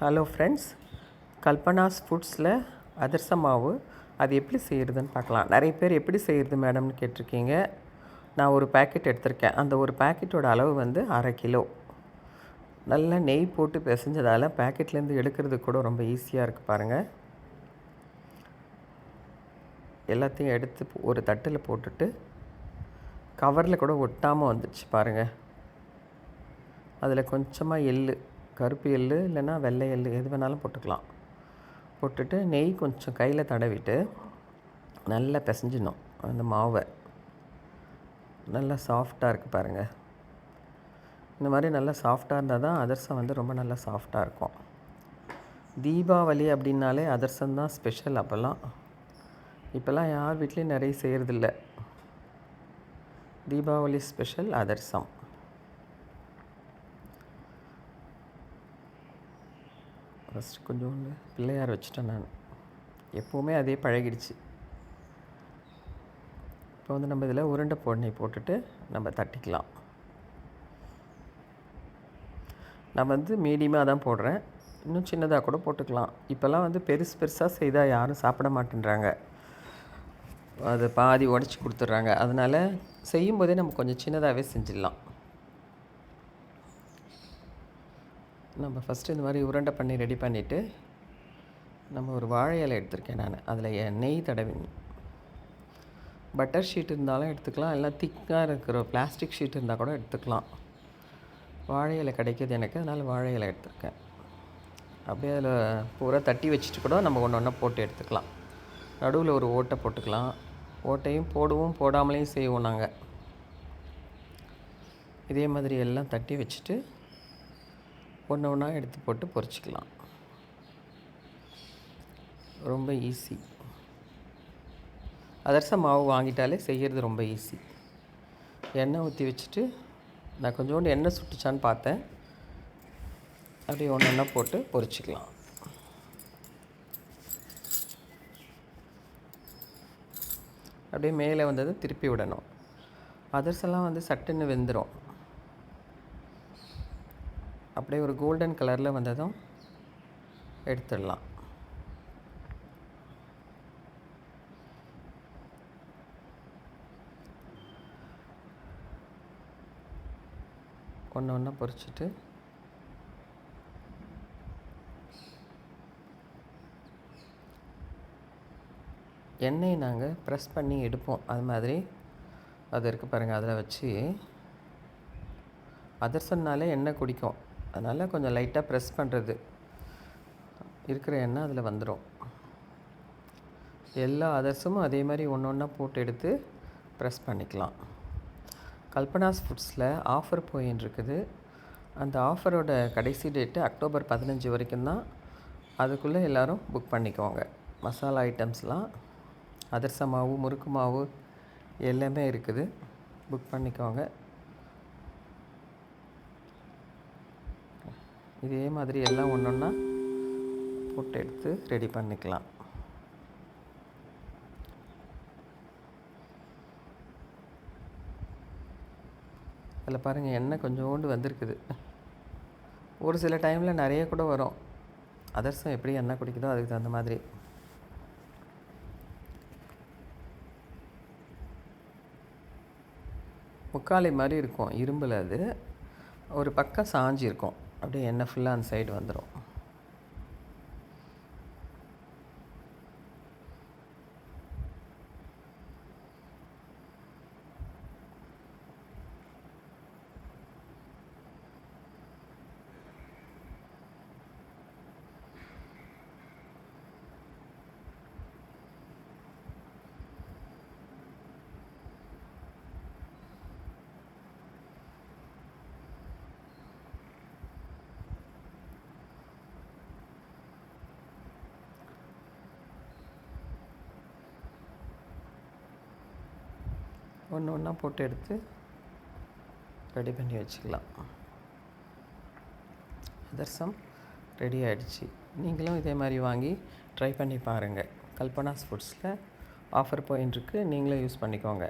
Hello friends Kalpana's ஃபுட்ஸில் அதிரச மாவு அது எப்படி செய்கிறதுன்னு பார்க்கலாம். நிறைய பேர் எப்படி செய்கிறது மேடம்னு கேட்டிருக்கீங்க. நான் ஒரு பேக்கெட் எடுத்திருக்கேன். அந்த ஒரு பேக்கெட்டோட அளவு வந்து அரை கிலோ. நல்லா நெய் போட்டு பிசைஞ்சதால் பேக்கெட்லேருந்து எடுக்கிறது கூட ரொம்ப ஈஸியாக இருக்குது பாருங்கள் எல்லாத்தையும் எடுத்து ஒரு தட்டில் போட்டுட்டு கவரில் கூட ஒட்டாமல் வந்துடுச்சு பாருங்கள் அதில் கொஞ்சமாக எள்ளு கருப்பு எள் இல்லைன்னா வெள்ளை எள் எது வேணாலும் போட்டுக்கலாம். போட்டுட்டு நெய் கொஞ்சம் கையில் தடவிட்டு நல்லா பிசைஞ்சிடணும் அந்த மாவை. நல்லா சாஃப்டாக இருக்குது பாருங்கள் இந்த மாதிரி நல்லா சாஃப்டாக இருந்தால் தான் அதிரசம் வந்து ரொம்ப நல்லா சாஃப்டாக இருக்கும். தீபாவளி அப்படின்னாலே அதிரசம் தான் ஸ்பெஷல் அப்போல்லாம். இப்போல்லாம் யார் வீட்லேயும் நிறைய செய்கிறதில்ல தீபாவளி ஸ்பெஷல் அதிரசம். ஃபஸ்ட்டு கொஞ்சோண்டு பிள்ளையார் வச்சுட்டேன் நான். எப்போவுமே அதே பழகிடுச்சு. இப்போ வந்து நம்ம இதில் உருண்டை பொண்ணை போட்டுட்டு நம்ம தட்டிக்கலாம். நான் வந்து மீடியமாக தான் போடுறேன். இன்னும் சின்னதாக கூட போட்டுக்கலாம். இப்போல்லாம் வந்து பெருசு பெருசாக செய்தால் யாரும் சாப்பிட மாட்டேன்றாங்க. அது பாதி உடச்சி கொடுத்துட்றாங்க. அதனால் செய்யும்போதே நம்ம கொஞ்சம் சின்னதாகவே செஞ்சிடலாம். நம்ம ஃபஸ்ட்டு இந்த மாதிரி உருண்டை பண்ணி ரெடி பண்ணிவிட்டு நம்ம ஒரு வாழை இலை எடுத்திருக்கேன் நான். அதில் நெய் தடவி. பட்டர் ஷீட் இருந்தாலும் எடுத்துக்கலாம். இல்லை திக்காக இருக்கிற பிளாஸ்டிக் ஷீட் இருந்தால் கூட எடுத்துக்கலாம். வாழை இலை கிடைக்கிது எனக்கு அதனால் வாழை இலை எடுத்திருக்கேன். அப்படியே அதில் பூரா தட்டி வச்சுட்டு கூட நம்ம ஒன்று ஒன்றா போட்டு எடுத்துக்கலாம். நடுவில் ஒரு ஓட்டை போட்டுக்கலாம். ஓட்டையும் போடுவோம் போடாமலேயும் செய்வோம் நாங்கள் இதே மாதிரி எல்லாம் தட்டி வச்சுட்டு ஒன்று ஒன்றா எடுத்து போட்டு பொறிச்சிக்கலாம். ரொம்ப ஈஸி அதர்ச மாவு வாங்கிட்டாலே செய்கிறது ரொம்ப ஈஸி எண்ணெய் ஊற்றி வச்சுட்டு நான் கொஞ்சோண்டு எண்ணெய் சுட்டுச்சான்னு பார்த்தேன். அப்படியே ஒன்று ஒன்றா போட்டு பொறிச்சிக்கலாம். அப்படியே மேலே வந்தது திருப்பி விடணும். அதர்செல்லாம் வந்து சட்டுன்னு வெந்துடும் அப்படியே ஒரு கோல்டன் கலரில் வந்ததும் எடுத்துடலாம். ஒன்று ஒன்றா பொரிச்சிட்டு எண்ணெயை நாங்கள் ப்ரெஸ் பண்ணி எடுப்போம். அது மாதிரி அது இருக்குது பாருங்கள் அதில் வச்சு. அதர்சன்னாலே எண்ணெய் குடிக்கும். அதனால் கொஞ்சம் லைட்டாக ப்ரெஸ் பண்ணுறது இருக்கிற எண்ணெய் அதில் வந்துடும் எல்லா அதர்ஸும் அதே மாதிரி ஒன்று ஒன்றா போட்டு எடுத்து ப்ரெஸ் பண்ணிக்கலாம். கல்பனாஸ் ஃபுட்ஸில் ஆஃபர் போயின்னு இருக்குது. அந்த ஆஃபரோட கடைசி டேட்டு அக்டோபர் பதினஞ்சு வரைக்கும் தான். அதுக்குள்ளே எல்லோரும் புக் பண்ணிக்கோங்க. மசாலா ஐட்டம்ஸ்லாம் அதிரச மாவு முறுக்கு மாவு எல்லாமே இருக்குது. புக் பண்ணிக்கோங்க. இதே மாதிரி எல்லாம் ஒன்று ஒன்றா போட்டு எடுத்து ரெடி பண்ணிக்கலாம். அதில் பாருங்கள் எண்ணெய் கொஞ்சோண்டு வந்திருக்குது. ஒரு சில டைமில் நிறைய கூட வரும். அதர்சம் எப்படி எண்ணெய் குடிக்குதோ அதுக்கு தகுந்த மாதிரி. முக்காலி மாதிரி இருக்கும் இரும்பில் அது. ஒரு பக்கம் சாஞ்சி இருக்கும். அப்படியே எண்ணெய் ஃபுல்லாக அந்த சைடு வந்துடும் ஒன்று ஒன்றா போட்டு எடுத்து ரெடி பண்ணி வச்சுக்கலாம். அதர்சம் ரெடி ஆகிடுச்சு நீங்களும் இதே மாதிரி வாங்கி ட்ரை பண்ணி பாருங்கள் கல்பனாஸ் ஃபுட்ஸில் ஆஃபர் போயின்ட்டுருக்கு நீங்களும் யூஸ் பண்ணிக்கோங்க.